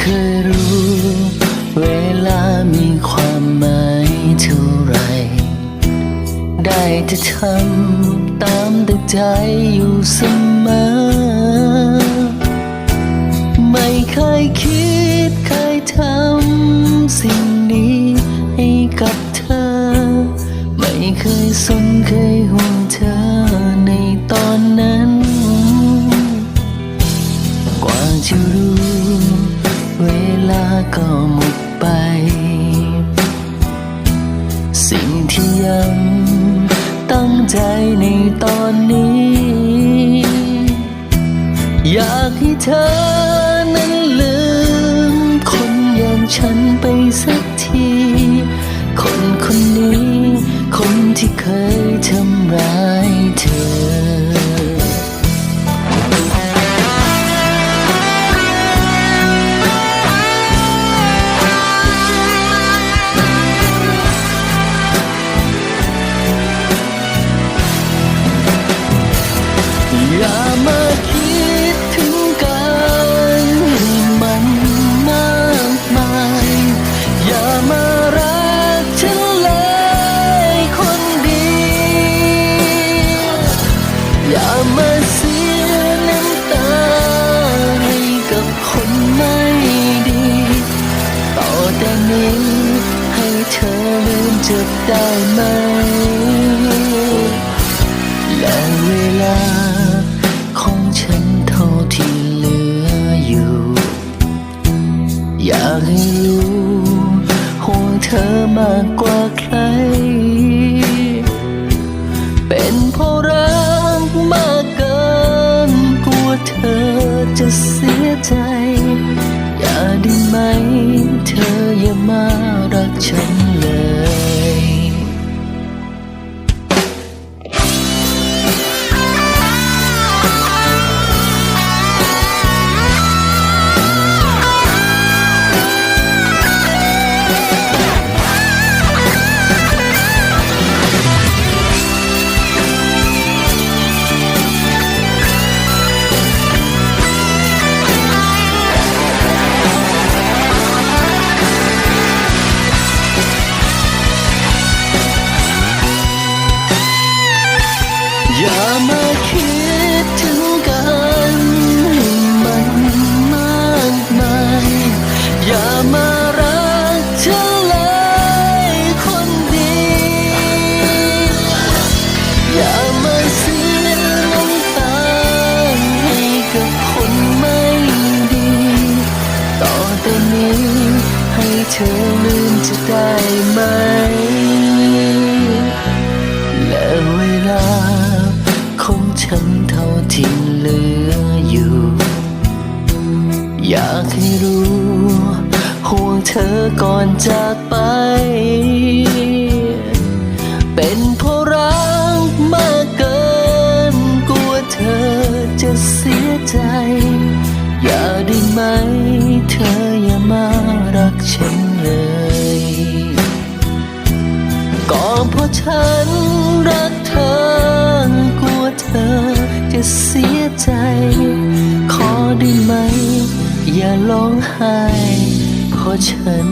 เคยรู้ เวลามีความหมายเท่าไร ได้จะทำตามแต่ใจอยู่เสมอ ไม่เคยคิดเคยทำสิ่งนี้ให้กับเธอ ไม่เคยสนเคยห่วงเธอในตอนนั้น กว่าจะรู้ ก็หมดไป สิ่งที่ยังตั้งใจในตอนนี้ อยากให้เธอนั้นลืม คนอย่างฉันไปสักที คนคนนี้ คนที่เคยทำร้าย ได้ไหม และเวลาของฉันเท่าที่เหลืออยู่ อยากให้รู้ห่วงเธอมากกว่าใคร เป็นเพราะรักมากเกินกลัวเธอจะเสียใจ อย่าได้ไหม เธออย่ามารักฉัน เธอลืมจะได้ไหม และเวลาของฉันเท่าที่เหลืออยู่ อยากให้รู้ ห่วงเธอก่อนจากไป ฉันรักเธอกลัวเธอจะเสียใจ ขอได้ไหม อย่าร้องไห้เพราะฉัน